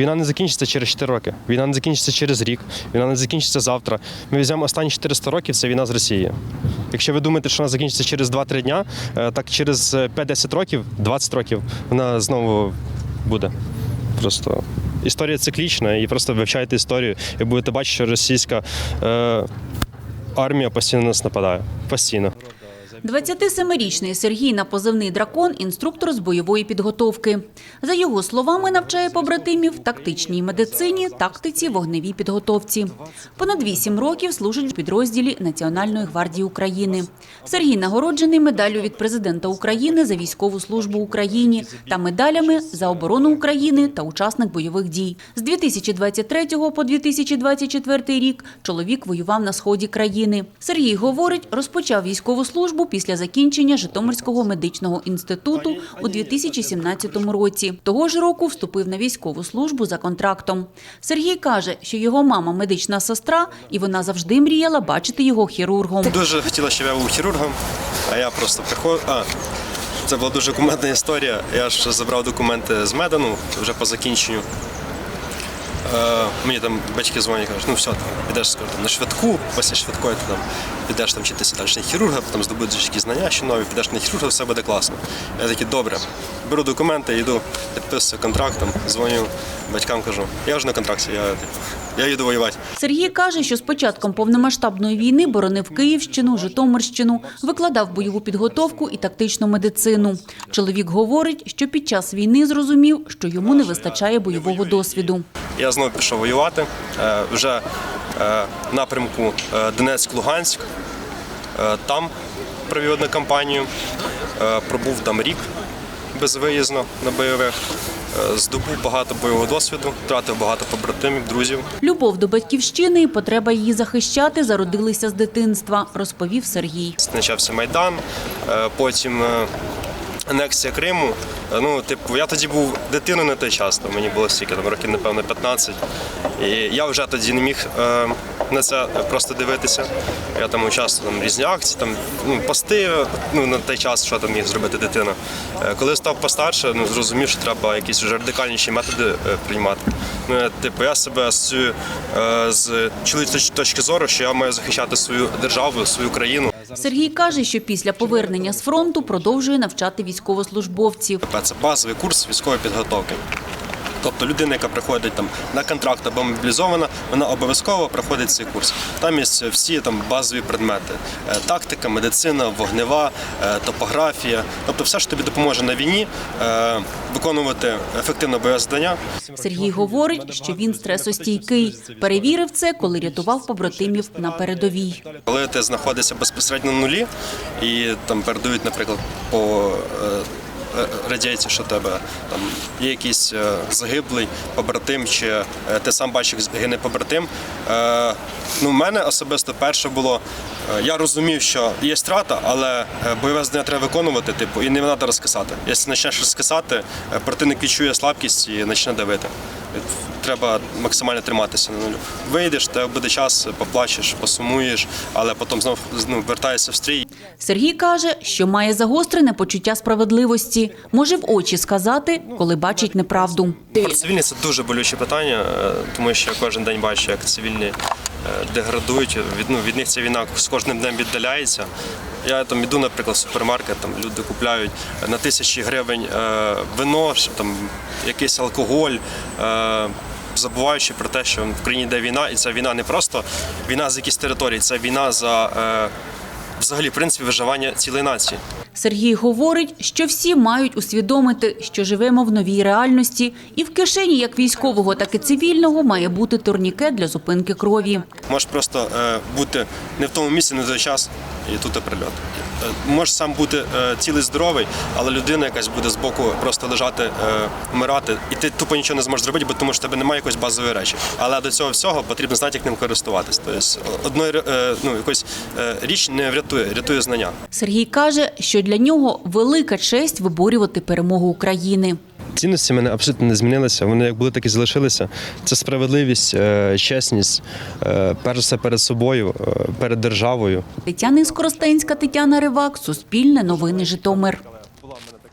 Війна не закінчиться через 4 роки. Війна не закінчиться через рік. Війна не закінчиться завтра. Ми візьмемо останні 400 років. Це війна з Росією. Якщо ви думаєте, що вона закінчиться через 2-3 дня, е, так через е, 5-10 років, 20 років вона знову буде. Просто історія циклічна, і просто вивчайте історію, і будете бачити, що російська е, армія постійно на нас нападає. Постійно. 27-річний Сергій на позивний дракон інструктор з бойової підготовки. За його словами, навчає побратимів тактичній медицині, тактиці, вогневій підготовці. Понад 8 років служить в підрозділі Національної гвардії України. Сергій нагороджений медаллю від президента України за військову службу Україні та медалями за оборону України та учасник бойових дій. З 2023 по 2024 рік чоловік воював на сході країни. Сергій говорить, розпочав військову службу після закінчення Житомирського медичного інституту у 2017 році. Того ж року вступив на військову службу за контрактом. Сергій каже, що його мама медична сестра, і вона завжди мріяла бачити його хірургом. Дуже хотіла, щоб я був хірургом, а я просто приходив. А, це була дуже кумедна історія. Я ж забрав документи з Медану вже по закінченню. Е, мені там батьки дзвонять кажуть, ну все, там, підеш скоро там, на швидку, після швидкої ти там підеш там вчитися далі на хірурга, потім здобудеш якісь знання ще нові, підеш на хірурга, все буде класно. Я такий, добре, беру документи, йду, підписую контракт, там, дзвоню батькам, кажу, я вже на контракті, я, я їду воювати. Сергій каже, що з початком повномасштабної війни боронив Київщину, Житомирщину, викладав бойову підготовку і тактичну медицину. Чоловік говорить, що під час війни зрозумів, що йому не вистачає бойового досвіду. Я знову пішов воювати е, вже е, напрямку е, Донецьк-Луганськ. Там провів одну кампанію, пробув там рік безвиїзно на бойових. Здобув багато бойового досвіду, втратив багато побратимів, друзів. Любов до батьківщини і потреба її захищати зародилися з дитинства, розповів Сергій. Почався Майдан, потім анексія Криму. Е, Ну, типу, я тоді був дитиною на той час, то мені було стільки там років, напевно, 15. І я вже тоді не міг е, на це просто дивитися. Я там участвував там, в різні акції, там ну, пости ну, на той час, що там міг зробити дитина. Е, Коли став постарше, ну, зрозумів, що треба якісь вже радикальніші методи е, приймати. Ну, я, типу, я себе асоціюю з чоловічої точки зору, що я маю захищати свою державу, свою країну. Сергій каже, що після повернення з фронту продовжує навчати військовослужбовців. Це базовий курс військової підготовки. Тобто людина, яка приходить там на контракт або мобілізована, вона обов'язково проходить цей курс. Там є всі там базові предмети: Е, тактика, медицина, вогнева, е, топографія. Тобто, все, що тобі допоможе на війні е, виконувати ефективне бойове завдання. Сергій говорить, що він стресостійкий. Перевірив це, коли рятував побратимів на передовій. Коли ти знаходишся безпосередньо на нулі і там передають, наприклад, по е, е, що тебе там є якийсь е, загиблий побратим, чи е, ти сам бачиш, як гине побратим. Ну, в мене особисто перше було. Я розумів, що є страта, але бойове завдання треба виконувати, типу, і не треба розкисати. Якщо почнеш розкисати, противник відчує слабкість і почне давити. Треба максимально триматися на нулю. Вийдеш, тебе буде час, поплачеш, посумуєш, але потім знову ну, вертаєшся в стрій. Сергій каже, що має загострене почуття справедливості, може в очі сказати, коли бачить неправду. Про цивільні це дуже болюче питання, е, тому що я кожен день бачу, як цивільні е, деградують. Від, ну, від них ця війна з кожним днем віддаляється. Я там іду, наприклад, в супермаркет, там люди купляють на тисячі гривень е, вино, там якийсь алкоголь. Е, Забуваючи про те, що в країні йде війна, і ця війна не просто війна за якісь території, це війна за е, взагалі принцип принципі виживання цілої нації. Сергій говорить, що всі мають усвідомити, що живемо в новій реальності, і в кишені як військового, так і цивільного має бути турнікет для зупинки крові. Можеш просто е, бути не в тому місці, не в той час, і тут і прильот. Е, Можеш сам бути е, цілий здоровий, але людина якась буде збоку просто лежати, е, вмирати, і ти тупо нічого не зможеш зробити, бо тому що в тебе немає якоїсь базової речі. Але до цього всього потрібно знати, як ним користуватись. Тобто одної ну, якось е, річ не врятує, рятує знання. Сергій каже, що для нього велика честь виборювати перемогу України. Цінності в мене абсолютно не змінилися. Вони як були, так і залишилися. Це справедливість, е, чесність, е, перш все перед собою, е, перед державою. Тетяна Іскоростенська, Тетяна Ривак, Суспільне новини Житомир.